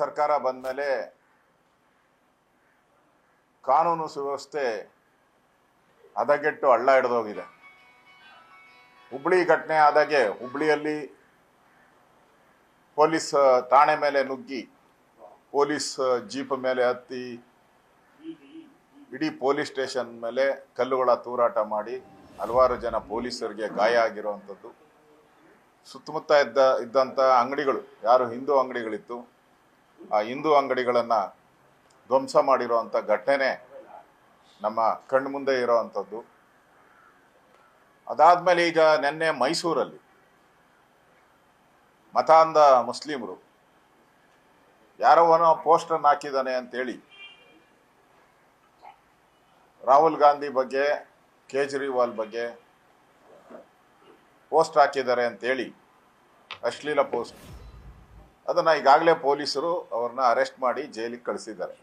ಸರ್ಕಾರ ಬಂದ ಮೇಲೆ ಕಾನೂನು ಸುವ್ಯವಸ್ಥೆ ಹದಗೆಟ್ಟು ಹಳ್ಳ ಹಿಡಿದೋಗಿದೆ. ಹುಬ್ಳಿ ಘಟನೆ ಆದಾಗೆ ಹುಬ್ಳಿಯಲ್ಲಿ ಪೊಲೀಸ್ ಠಾಣೆ ಮೇಲೆ ನುಗ್ಗಿ, ಪೊಲೀಸ್ ಜೀಪ್ ಮೇಲೆ ಹತ್ತಿ, ಇಡೀ ಪೊಲೀಸ್ ಸ್ಟೇಷನ್ ಮೇಲೆ ಕಲ್ಲುಗಳ ತೂರಾಟ ಮಾಡಿ ಹಲವಾರು ಜನ ಪೊಲೀಸರಿಗೆ ಗಾಯ ಆಗಿರುವಂಥದ್ದು. ಸುತ್ತಮುತ್ತ ಇದ್ದ, ಇದ್ದಂಥ ಅಂಗಡಿಗಳು, ಯಾರು ಹಿಂದೂ ಅಂಗಡಿಗಳಿತ್ತು ಆ ಹಿಂದೂ ಅಂಗಡಿಗಳನ್ನ ಧ್ವಂಸ ಮಾಡಿರುವಂಥ ಘಟನೆ ನಮ್ಮ ಕಣ್ಣು ಮುಂದೆ ಇರೋವಂಥದ್ದು ಅದಾದ್ಮೇಲೆ ಈಗ ನಿನ್ನೆ ಮೈಸೂರಲ್ಲಿ ಮತಾಂಧ ಮುಸ್ಲಿಮರು ಯಾರವನೋ ಪೋಸ್ಟರ್ ಹಾಕಿದ್ದಾನೆ ಅಂತೇಳಿ ರಾಹುಲ್ ಗಾಂಧಿ ಬಗ್ಗೆ, ಕೇಜ್ರಿವಾಲ್ ಬಗ್ಗೆ ಪೋಸ್ಟ್ ಹಾಕಿದ್ದಾರೆ ಅಂತೇಳಿ ಅಶ್ಲೀಲ ಪೋಸ್ಟ್. ಅದನ್ನು ಈಗಾಗಲೇ ಪೊಲೀಸರು ಅವ್ರನ್ನ ಅರೆಸ್ಟ್ ಮಾಡಿ ಜೈಲಿಗೆ ಕಳಿಸಿದ್ದಾರೆ.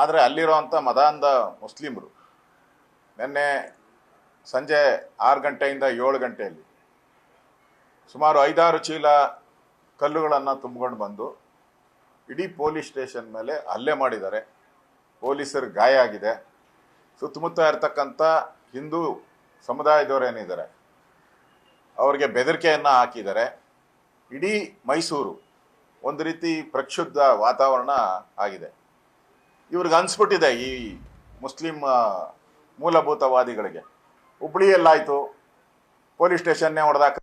ಆದರೆ ಅಲ್ಲಿರುವಂಥ ಮದಾಂಧ ಮುಸ್ಲಿಮರು ನಿನ್ನೆ ಸಂಜೆ ಆರು ಗಂಟೆಯಿಂದ ಏಳು ಗಂಟೆಯಲ್ಲಿ ಸುಮಾರು ಐದಾರು ಚೀಲ ಕಲ್ಲುಗಳನ್ನು ತುಂಬಿಕೊಂಡು ಬಂದು ಇಡೀ ಪೊಲೀಸ್ ಸ್ಟೇಷನ್ ಮೇಲೆ ಹಲ್ಲೆ ಮಾಡಿದ್ದಾರೆ. ಪೊಲೀಸರು ಗಾಯ ಆಗಿದೆ. ಸುತ್ತಮುತ್ತ ಇರತಕ್ಕಂಥ ಹಿಂದೂ ಸಮುದಾಯದವರೇನಿದ್ದಾರೆ ಅವರಿಗೆ ಬೆದರಿಕೆಯನ್ನು ಹಾಕಿದ್ದಾರೆ. ಇಡೀ ಮೈಸೂರು ಒಂದು ರೀತಿ ಪ್ರಕ್ಷುಬ್ಧ ವಾತಾವರಣ ಆಗಿದೆ. ಇವ್ರಿಗೆ ಅನಿಸ್ಬಿಟ್ಟಿದೆ ಈ ಮುಸ್ಲಿಂ ಮೂಲಭೂತವಾದಿಗಳಿಗೆ. ಹುಬ್ಳಿಯಲ್ಲಾಯ್ತು, ಪೊಲೀಸ್ ಸ್ಟೇಷನ್ನೇ ಹೊಡೆದಾಕ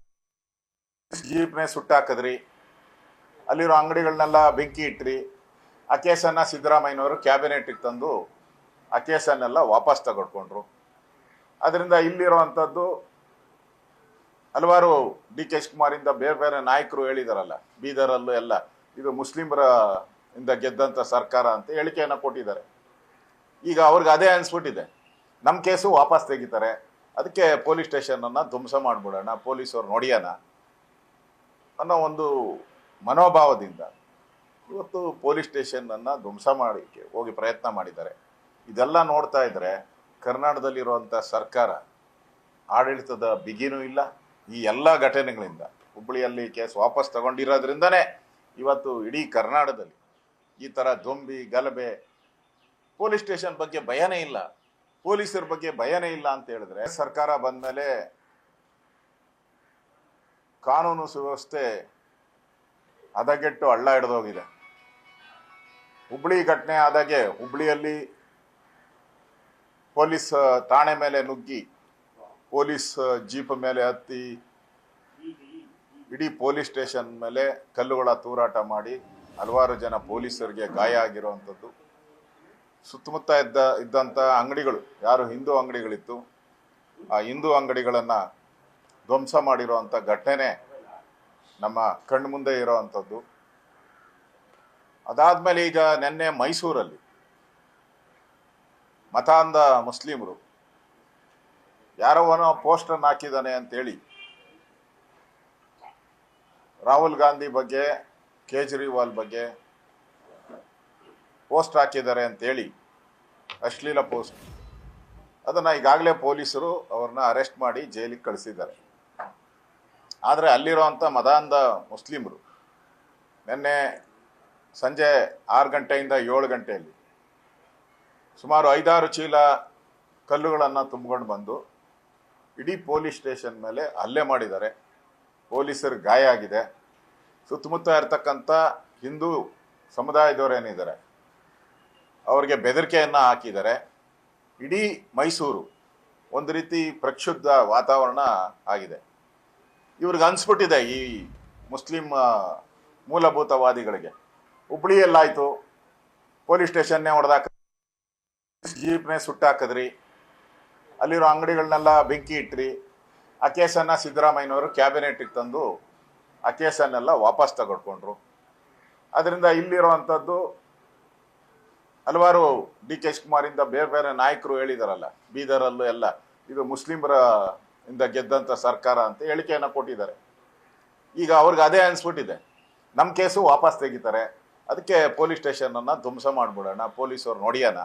ಜೀಪ್ನೇ ಸುಟ್ಟಾಕಿದ್ರಿ. ಅಲ್ಲಿರೋ ಅಂಗಡಿಗಳನ್ನೆಲ್ಲ ಬೆಂಕಿ ಇಟ್ರಿ. ಆ ಕೇಸನ್ನು ಸಿದ್ದರಾಮಯ್ಯನವರು ಕ್ಯಾಬಿನೆಟ್ಗೆ ತಂದು ಆ ಕೇಸನ್ನೆಲ್ಲ ವಾಪಸ್ ತಗೊಡ್ಕೊಂಡ್ರು ಅದರಿಂದ ಇಲ್ಲಿರುವಂಥದ್ದು ಹಲವಾರು ಡಿ ಕೆ ಶಿವಕುಮಾರಿಂದ ಬೇರೆ ಬೇರೆ ನಾಯಕರು ಹೇಳಿದಾರಲ್ಲ, ಬೀದರಲ್ಲೂ ಎಲ್ಲ. ಇದು ಮುಸ್ಲಿಮರ ಇಂದ ಗೆದ್ದಂಥ ಸರ್ಕಾರ ಅಂತ ಹೇಳಿಕೆಯನ್ನು ಕೊಟ್ಟಿದ್ದಾರೆ. ಈಗ ಅವ್ರಿಗೆ ಅದೇ ಅನಿಸ್ಬಿಟ್ಟಿದೆ. ನಮ್ಮ ಕೇಸು ವಾಪಸ್ ತೆಗಿತಾರೆ. ಅದಕ್ಕೆ ಪೊಲೀಸ್ ಸ್ಟೇಷನನ್ನು ಧ್ವಂಸ ಮಾಡಿಬಿಡೋಣ, ಪೊಲೀಸವ್ರು ನೋಡಿಯೋಣ ಅನ್ನೋ ಒಂದು ಮನೋಭಾವದಿಂದ ಇವತ್ತು ಪೊಲೀಸ್ ಸ್ಟೇಷನನ್ನು ಧ್ವಂಸ ಮಾಡಲಿಕ್ಕೆ ಹೋಗಿ ಪ್ರಯತ್ನ ಮಾಡಿದ್ದಾರೆ. ಇದೆಲ್ಲ ನೋಡ್ತಾ ಇದ್ರೆ ಕರ್ನಾಟಕದಲ್ಲಿರುವಂಥ ಸರ್ಕಾರ ಆಡಳಿತದ ಬಿಗಿನೂ ಇಲ್ಲ ಈ ಎಲ್ಲ ಘಟನೆಗಳಿಂದ ಹುಬ್ಬಳ್ಳಿಯಲ್ಲಿ ಕೇಸ್ ವಾಪಸ್ ತಗೊಂಡಿರೋದ್ರಿಂದನೇ ಇವತ್ತು ಇಡೀ ಕರ್ನಾಟಕದಲ್ಲಿ ಈ ಥರ ದೊಂಬಿ, ಗಲಭೆ, ಪೊಲೀಸ್ ಸ್ಟೇಷನ್ ಬಗ್ಗೆ ಭಯನೇ ಇಲ್ಲ. ಪೊಲೀಸರ ಬಗ್ಗೆ ಭಯನೇ ಇಲ್ಲ ಅಂತ ಹೇಳಿದ್ರೆ ಸರ್ಕಾರ ಬಂದಮೇಲೆ ಕಾನೂನು ಸುವ್ಯವಸ್ಥೆ ಹದಗೆಟ್ಟು ಹಳ್ಳ ಹಿಡಿದೋಗಿದೆ ಹುಬ್ಳಿ ಘಟನೆ ಆದಾಗೆ ಹುಬ್ಳಿಯಲ್ಲಿ ಪೊಲೀಸ್ ಠಾಣೆ ಮೇಲೆ ನುಗ್ಗಿ ಪೊಲೀಸ್ ಜೀಪ್ ಮೇಲೆ ಹತ್ತಿ ಇಡೀ ಪೊಲೀಸ್ ಸ್ಟೇಷನ್ ಮೇಲೆ ಕಲ್ಲುಗಳ ತೂರಾಟ ಮಾಡಿ ಹಲವಾರು ಜನ ಪೊಲೀಸರಿಗೆ ಗಾಯ ಆಗಿರುವಂಥದ್ದು. ಸುತ್ತಮುತ್ತ ಇದ್ದ, ಇದ್ದಂಥ ಅಂಗಡಿಗಳು, ಯಾರು ಹಿಂದೂ ಅಂಗಡಿಗಳಿತ್ತು, ಆ ಹಿಂದೂ ಅಂಗಡಿಗಳನ್ನು ಧ್ವಂಸ ಮಾಡಿರುವಂಥ ಘಟನೆ ನಮ್ಮ ಕಣ್ಣು ಮುಂದೆ ಇರೋವಂಥದ್ದು. ಅದಾದಮೇಲೆ ಈಗ ನಿನ್ನೆ ಮೈಸೂರಲ್ಲಿ ಮತಾಂಧ ಮುಸ್ಲಿಮರು ಯಾರವನೋ ಪೋಸ್ಟರ್ ಹಾಕಿದ್ದಾನೆ ಅಂತೇಳಿ. ರಾಹುಲ್ ಗಾಂಧಿ ಬಗ್ಗೆ, ಕೇಜ್ರಿವಾಲ್ ಬಗ್ಗೆ ಪೋಸ್ಟ್ ಹಾಕಿದ್ದಾರೆ ಅಂತೇಳಿ. ಅಶ್ಲೀಲ ಪೋಸ್ಟ್ ಅದನ್ನು ಈಗಾಗಲೇ ಪೊಲೀಸರು ಅವ್ರನ್ನ ಅರೆಸ್ಟ್ ಮಾಡಿ ಜೈಲಿಗೆ ಕಳಿಸಿದ್ದಾರೆ. ಆದರೆ ಅಲ್ಲಿರುವಂಥ ಮದಾಂಧ ಮುಸ್ಲಿಮರು, ನಿನ್ನೆ ಸಂಜೆ ಆರು ಗಂಟೆಯಿಂದ ಏಳು ಗಂಟೆಯಲ್ಲಿ ಸುಮಾರು ಐದಾರು ಚೀಲ ಕಲ್ಲುಗಳನ್ನು ತುಂಬಿಕೊಂಡು ಬಂದು ಇಡೀ ಪೊಲೀಸ್ ಸ್ಟೇಷನ್ ಮೇಲೆ ಹಲ್ಲೆ ಮಾಡಿದ್ದಾರೆ. ಪೊಲೀಸರು ಗಾಯ ಆಗಿದೆ. ಸುತ್ತಮುತ್ತ ಇರತಕ್ಕಂಥ ಹಿಂದೂ ಸಮುದಾಯದವರೇನಿದ್ದಾರೆ ಅವರಿಗೆ ಬೆದರಿಕೆಯನ್ನು ಹಾಕಿದ್ದಾರೆ. ಇಡೀ ಮೈಸೂರು ಒಂದು ರೀತಿ ಪ್ರಕ್ಷುಬ್ಧ ವಾತಾವರಣ ಆಗಿದೆ. ಇವ್ರಿಗೆ ಅನಿಸ್ಬಿಟ್ಟಿದೆ ಈ ಮುಸ್ಲಿಂ ಮೂಲಭೂತವಾದಿಗಳಿಗೆ. ಹುಬ್ಳಿಯಲ್ಲಾಯಿತು, ಪೊಲೀಸ್ ಸ್ಟೇಷನ್ನೇ ಹೊಡೆದಾಕ ಜೀಪ್ನೇ ಸುಟ್ಟಾಕಿದ್ರಿ. ಅಲ್ಲಿರೋ ಅಂಗಡಿಗಳನ್ನೆಲ್ಲ ಬೆಂಕಿ ಇಟ್ರಿ ಆ ಕೇಸನ್ನು ಸಿದ್ದರಾಮಯ್ಯನವರು ಕ್ಯಾಬಿನೆಟ್ಗೆ ತಂದು ಆ ಕೇಸನ್ನೆಲ್ಲ ವಾಪಸ್ ತಗೊಡ್ಕೊಂಡ್ರು ಅದರಿಂದ ಇಲ್ಲಿರುವಂಥದ್ದು ಹಲವಾರು ಡಿ ಕೆ ಶಿವಕುಮಾರಿಂದ ಬೇರೆ ಬೇರೆ ನಾಯಕರು ಹೇಳಿದಾರಲ್ಲ, ಬೀದರಲ್ಲೂ ಎಲ್ಲ, ಇದು ಮುಸ್ಲಿಮರ ಇಂದ ಗೆದ್ದಂಥ ಸರ್ಕಾರ ಅಂತ ಹೇಳಿಕೆಯನ್ನು ಕೊಟ್ಟಿದ್ದಾರೆ. ಈಗ ಅವ್ರಿಗೆ ಅದೇ ಅನಿಸ್ಬಿಟ್ಟಿದೆ ನಮ್ಮ ಕೇಸು ವಾಪಸ್ ತೆಗಿತಾರೆ, ಅದಕ್ಕೆ ಪೊಲೀಸ್ ಸ್ಟೇಷನನ್ನು ಧ್ವಂಸ ಮಾಡಿಬಿಡೋಣ, ಪೊಲೀಸವ್ರು ನೋಡಿಯೋಣ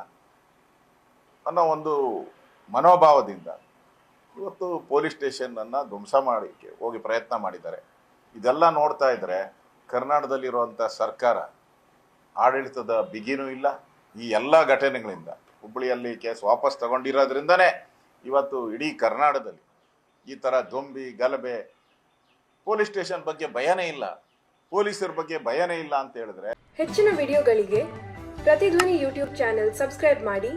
ಅನ್ನೋ ಒಂದು ಮನೋಭಾವದಿಂದ ಇವತ್ತು ಪೊಲೀಸ್ ಸ್ಟೇಷನನ್ನು ಧ್ವಂಸ ಮಾಡಲಿಕ್ಕೆ ಹೋಗಿ ಪ್ರಯತ್ನ ಮಾಡಿದ್ದಾರೆ. ಇದೆಲ್ಲ ನೋಡ್ತಾ ಇದ್ದರೆ ಕರ್ನಾಟಕದಲ್ಲಿರುವಂಥ ಸರ್ಕಾರ, ಆಡಳಿತದ ಬಿಗಿನೂ ಇಲ್ಲ. ಈ ಎಲ್ಲ ಘಟನೆಗಳಿಂದ, ಹುಬ್ಬಳ್ಳಿಯಲ್ಲಿ ಕೇಸ್ ವಾಪಸ್ ತಗೊಂಡಿರೋದ್ರಿಂದನೇ ಇವತ್ತು ಇಡೀ ಕರ್ನಾಟಕದಲ್ಲಿ ಈ ಥರ ದೊಂಬಿ ಗಲಭೆ, ಪೊಲೀಸ್ ಸ್ಟೇಷನ್ ಬಗ್ಗೆ ಭಯನೇ ಇಲ್ಲ. ಪೊಲೀಸರ ಬಗ್ಗೆ ಭಯನೇ ಇಲ್ಲ ಅಂತ ಹೇಳಿದ್ರೆ ಹೆಚ್ಚಿನ ವಿಡಿಯೋಗಳಿಗೆ ಪ್ರತಿಧ್ವನಿ ಯೂಟ್ಯೂಬ್ ಚಾನೆಲ್ ಸಬ್ಸ್ಕ್ರೈಬ್ ಮಾಡಿ,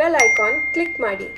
ಬೆಲ್ ಐಕಾನ್ ಕ್ಲಿಕ್ ಮಾಡಿ.